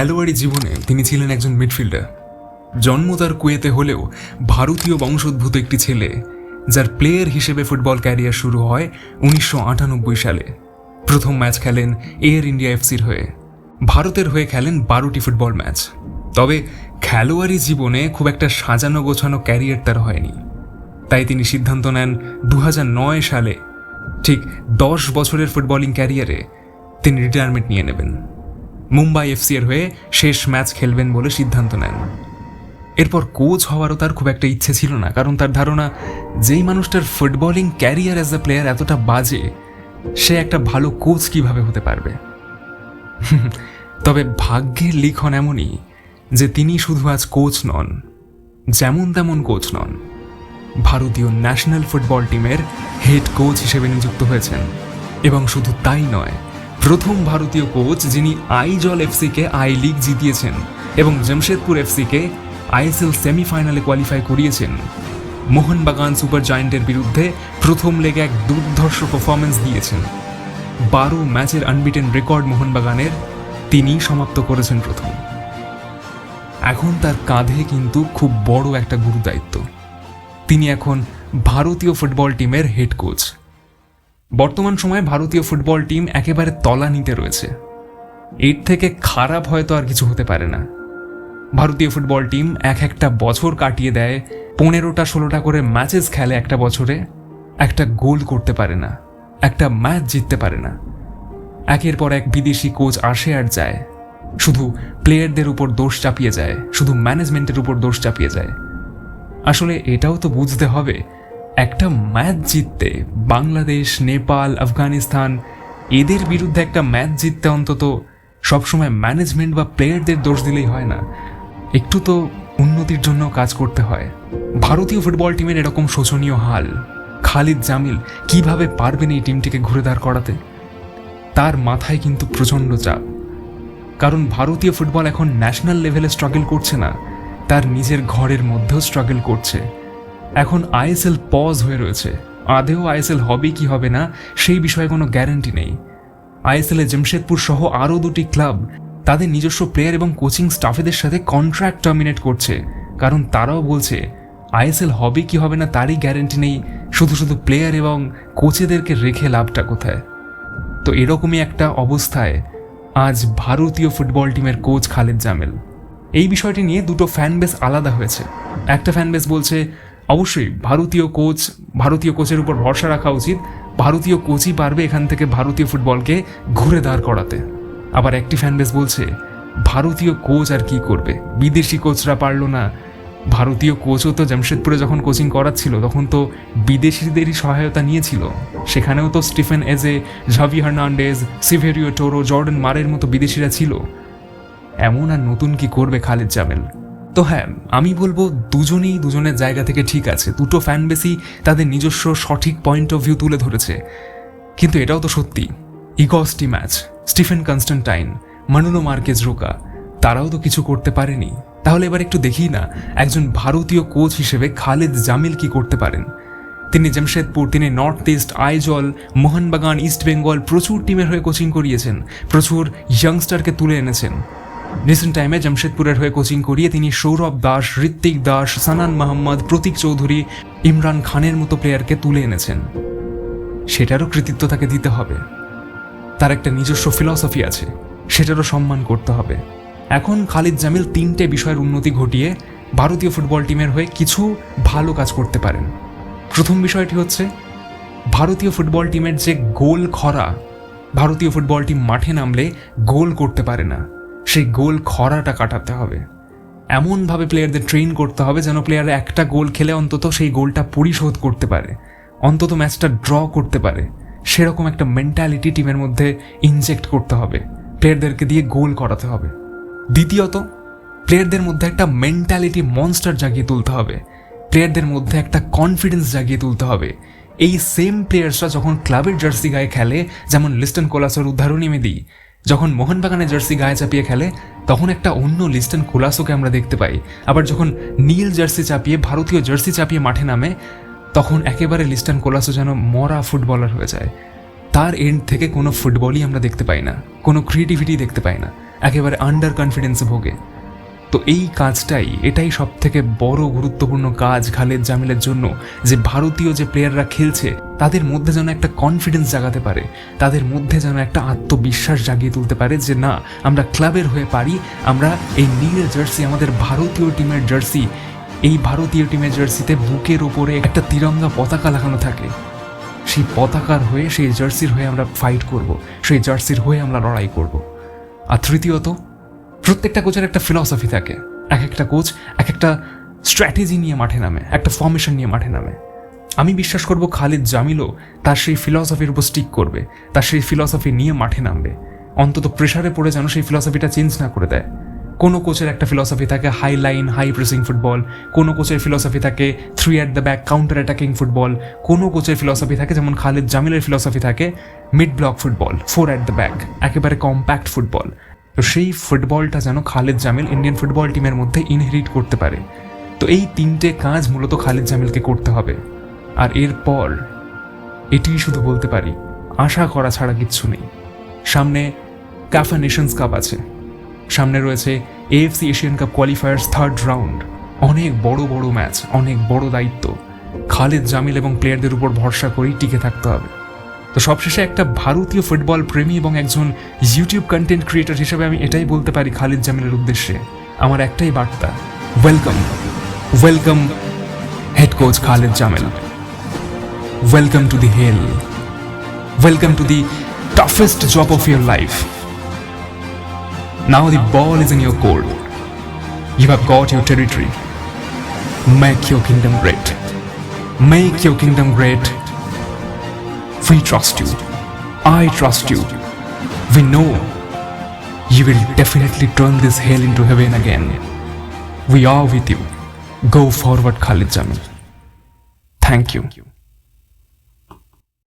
খেলোয়াড়ি জীবনে তিনি ছিলেন একজন মিডফিল্ডার জন্ম তার কুয়েতে হলেও ভারতীয় বংশোদ্ভূত একটি ছেলে, যার প্লেয়ার হিসেবে ফুটবল ক্যারিয়ার শুরু হয় উনিশশো আটানব্বই সালে। প্রথম ম্যাচ খেলেন এয়ার ইন্ডিয়া এফসির হয়ে। ভারতের হয়ে খেলেন বারোটি ফুটবল ম্যাচ তবে খেলোয়াড়ি জীবনে খুব একটা সাজানো গোছানো ক্যারিয়ার তার হয়নি। তাই তিনি সিদ্ধান্ত নেন দু হাজার নয় সালে, ঠিক দশ বছরের ফুটবলিং ক্যারিয়ারে তিনি রিটায়ারমেন্ট নিয়ে নেবেন। মুম্বাই এফসি এর হয়ে শেষ ম্যাচ খেলবেন বলে সিদ্ধান্ত নেন। এরপর কোচ হওয়ারও তার খুব একটা ইচ্ছে ছিল না, কারণ তার ধারণা, যেই মানুষটার footballing career as a player এতটা বাজে, সে একটা ভালো কোচ কীভাবে হতে পারবে? তবে ভাগ্যের লিখন এমনই যে তিনি শুধু আজ কোচ নন, যেমন তেমন কোচ নন, ভারতীয় ন্যাশনাল ফুটবল টিমের হেড কোচ হিসেবে নিযুক্ত হয়েছেন। এবং শুধু তাই নয় প্রথম ভারতীয় কোচ যিনি আইজল এফসিকে আই লিগ জিতিয়েছেন এবং জামশেদপুর এফসিকে আইএসএল সেমিফাইনালে কোয়ালিফাই করিয়েছেন। মোহনবাগান সুপার জায়েন্টের বিরুদ্ধে প্রথম লেগে এক দুর্ধর্ষ পারফরমেন্স দিয়েছেন। বারো ম্যাচের আনবিটেন রেকর্ড মোহনবাগানের, তিনিই সমাপ্ত করেছেন প্রথম। এখন তার কাঁধে কিন্তু খুব বড় একটা গুরুদায়িত্ব। তিনি এখন ভারতীয় ফুটবল টিমের হেড কোচ বর্তমান সময়ে ভারতীয় ফুটবল টিম একেবারে তলানিতে রয়েছে। এর থেকে খারাপ হয়তো আর কিছু হতে পারে না। ভারতীয় ফুটবল টিম এক একটা বছর কাটিয়ে দেয়, পনেরোটা, ষোলোটা করে ম্যাচেস খেলে একটা বছরে। একটা গোল করতে পারে না, একটা ম্যাচ জিততে পারে না। একের পর এক বিদেশি কোচ আসে আর যায়। শুধু প্লেয়ারদের উপর দোষ চাপিয়ে যায়, শুধু ম্যানেজমেন্টের উপর দোষ চাপিয়ে যায়। আসলে এটাও তো বুঝতে হবে একটা ম্যাচ জিততে বাংলাদেশ, নেপাল, আফগানিস্তান এদের বিরুদ্ধে একটা ম্যাচ জিততে অন্তত সবসময় ম্যানেজমেন্ট বা প্লেয়ারদের দোষ দিলেই হয় না। একটু তো উন্নতির জন্য কাজ করতে হয়। ভারতীয় ফুটবল টিমের এরকম শোচনীয় হাল, খালিদ জামিল কীভাবে পারবেন এই টিমটিকে ঘুরে দাঁড় করাতে? তার মাথায় কিন্তু প্রচণ্ড চাপ। কারণ ভারতীয় ফুটবল এখন ন্যাশনাল লেভেলে স্ট্রাগল করছে না, তার নিজের ঘরের মধ্যেও স্ট্রাগল করছে। এখন আইএসএল পজ হয়ে রয়েছে। আদেও আইএসএল হবে কি হবে না, সেই বিষয়ে কোনো গ্যারান্টি নেই। আইএসএলে জামশেদপুর সহ আরও দুটি ক্লাব তাদের নিজস্ব প্লেয়ার এবং কোচিং স্টাফেদের সাথে কন্ট্রাক্ট টার্মিনেট করছে। কারণ তারাও বলছে, আইএসএল হবে কি হবে না তারই গ্যারেন্টি নেই, শুধু শুধু প্লেয়ার এবং কোচেদেরকে রেখে লাভটা কোথায়? তো এরকমই একটা অবস্থায় আজ ভারতীয় ফুটবল টিমের কোচ খালেদ জামেল। এই বিষয়টি নিয়ে দুটো ফ্যান বেস আলাদা হয়েছে। একটা ফ্যান বেস বলছে অবশ্যই ভারতীয় কোচ, ভারতীয় কোচের উপর ভরসা রাখা উচিত। ভারতীয় কোচই পারবে এখান থেকে ভারতীয় ফুটবলকে ঘুরে দাঁড় করাতে। আবার একটি ফ্যান বেস বলছে, ভারতীয় কোচ আর কি করবে? বিদেশি কোচরা পারল না। ভারতীয় কোচও তো জামশেদপুরে যখন কোচিং করাচ্ছিল, তখন তো বিদেশিদেরই সহায়তা নিয়েছিল। সেখানেও তো Stephen Eze, Xavi Hernandez, Siverio Toro, Jordan মারের মতো বিদেশিরা ছিল। এমন আর নতুন কি করবে খালেদ জামেল? তো হ্যাঁ আমি বলব দুজনেই দুজনের জায়গা থেকে ঠিক আছে। দুটো ফ্যান বেসি তাদের নিজস্ব সঠিক পয়েন্ট অফ ভিউ তুলে ধরেছে। কিন্তু এটাও তো সত্যি। ইগস্টি match Stephen Constantine Manolo Marquez Roca তারাও তো কিছু করতে পারেনি। তাহলে এবার একটু দেখি না, একজন ভারতীয় কোচ হিসেবে খালেদ জামিল কি করতে পারেন? তিনি জামশেদপুর, তিনি north east Aizawl, Mohun Bagan east Bengal প্রচুর টিমের হয়ে কোচিং করিয়েছেন। প্রচুর ইয়াংস্টারকে তুলে এনেছেন। রিসেন্ট টাইমে জামশেদপুরের হয়ে কোচিং করিয়ে তিনি সৌরভ দাস ঋত্বিক দাস, সানান মাহমদ, প্রতীক চৌধুরী, ইমরান খানের মতো প্লেয়ারকে তুলে এনেছেন। সেটারও কৃতিত্ব তাকে দিতে হবে। তার একটা নিজস্ব ফিলসফি আছে, সেটারও সম্মান করতে হবে। এখন খালিদ জামিল তিনটে বিষয়ের উন্নতি ঘটিয়ে ভারতীয় ফুটবল টিমের হয়ে কিছু ভালো কাজ করতে পারেন। প্রথম বিষয়টি হচ্ছে, ভারতীয় ফুটবল টিমের যে গোল খরা, ভারতীয় ফুটবল টিম মাঠে নামলে গোল করতে পারে না। সেই গোল খরাটা কাটাতে হবে। এমনভাবে প্লেয়ারদের ট্রেন করতে হবে যেন প্লেয়াররা একটা গোল খেলে অন্তত সেই গোলটা পরিশোধ করতে পারে। অন্তত ম্যাচটা ড্র করতে পারে। সেরকম একটা মেন্টালিটি টিমের মধ্যে ইনজেক্ট করতে হবে। প্লেয়ারদেরকে দিয়ে গোল করাতে হবে। দ্বিতীয়ত প্লেয়ারদের মধ্যে একটা মেন্টালিটি মনস্টার জাগিয়ে তুলতে হবে। প্লেয়ারদের মধ্যে একটা কনফিডেন্স জাগিয়ে তুলতে হবে। এই সেম প্লেয়ার্সরা যখন ক্লাবের জার্সি গায়ে খেলে, যেমন লিস্টন কোলাসোর উদাহরণই আমি দিই যখন মোহনবাগানে জার্সি গায়ে চাপিয়ে খেলে, তখন একটা অন্য লিস্টন কোলাসোকে আমরা দেখতে পাই। আবার যখন নীল জার্সি চাপিয়ে, ভারতীয় জার্সি চাপিয়ে মাঠে নামে, তখন একেবারে লিস্টন কোলাসো যেন মরা ফুটবলার হয়ে যায়। তার এন্ড থেকে কোনো ফুটবলই আমরা দেখতে পাই না, কোনো ক্রিয়েটিভিটি দেখতে পাই না, একেবারে আন্ডার কনফিডেন্সে ভোগে। তো এই কাজটাই, এটাই সব থেকে বড় গুরুত্বপূর্ণ কাজ খালেদ জামিলের জন্য, যে ভারতীয় যে প্লেয়াররা খেলছে তাদের মধ্যে যেন একটা কনফিডেন্স জাগাতে পারে, তাদের মধ্যে যেন একটা আত্মবিশ্বাস জাগিয়ে তুলতে পারে যে না, আমরা ক্লাবের হয়ে পারি, আমরা এই নীলের জার্সি আমাদের ভারতীয় টিমের জার্সি এই ভারতীয় টিমের জার্সিতে বুকের ওপরে একটা তিরঙ্গা পতাকা লাগানো থাকে। সেই পতাকার হয়ে, সেই জার্সির হয়ে আমরা ফাইট করব, সেই জার্সির হয়ে আমরা লড়াই করব। আর তৃতীয়ত, প্রত্যেকটা কোচের একটা ফিলসফি থাকে। এক একটা কোচ এক একটা স্ট্র্যাটেজি নিয়ে মাঠে নামে, একটা ফর্মেশন নিয়ে মাঠে নামে। আমি বিশ্বাস করব খালিদ জামিলও তার সেই ফিলসফির উপর স্টিক করবে, তার সেই ফিলসফি নিয়ে মাঠে নামবে। অন্তত প্রেশারে পড়ে যেন সেই ফিলসফিটা চেঞ্জ না করে দেয়। কোনো কোচের একটা ফিলসফি থাকে high line high pressing football কোনো কোচের ফিলসফি থাকে three at the back counter attacking football কোনো কোচের ফিলসফি থাকে যেমন খালিদ জামিলের ফিলসফি থাকে mid block football four at the back একেবারে কম্প্যাক্ট ফুটবল তো সেই ফুটবলটা যেন খালিদ জামিল ইন্ডিয়ান ফুটবল টিমের মধ্যে ইনহেরিট করতে পারে। তো এই তিনটে কাজ মূলত খালিদ জামিলকে করতে হবে। আর এরপর এটিই শুধু বলতে পারি, আশা করা ছাড়া কিচ্ছু নেই। সামনে ক্যাফা নেশনস কাপ আছে। সামনে রয়েছে AFC Asian cup qualifiers third round. অনেক বড় বড় ম্যাচ, অনেক বড় দায়িত্ব। খালেদ, জামিল এবং প্লেয়ারদের উপর ভরসা করেই টিকে থাকতে হবে। তো সবশেষে একটা ভারতীয় ফুটবল প্রেমী এবং একজন ইউটিউব কন্টেন্ট ক্রিয়েটর হিসেবে আমি এটাই বলতে পারি খালিদ জামিলের উদ্দেশ্যে। আমার একটাই বার্তা welcome welcome head coach Khalid Jamil. Welcome to the hell. Welcome to the toughest job of your life. Now the ball is in your court. You have got your territory. Make your kingdom great. Make your kingdom great. We trust you. I trust you. We know you will definitely turn this hell into heaven again. We are with you. Go forward, Khalid Jamil. Thank you.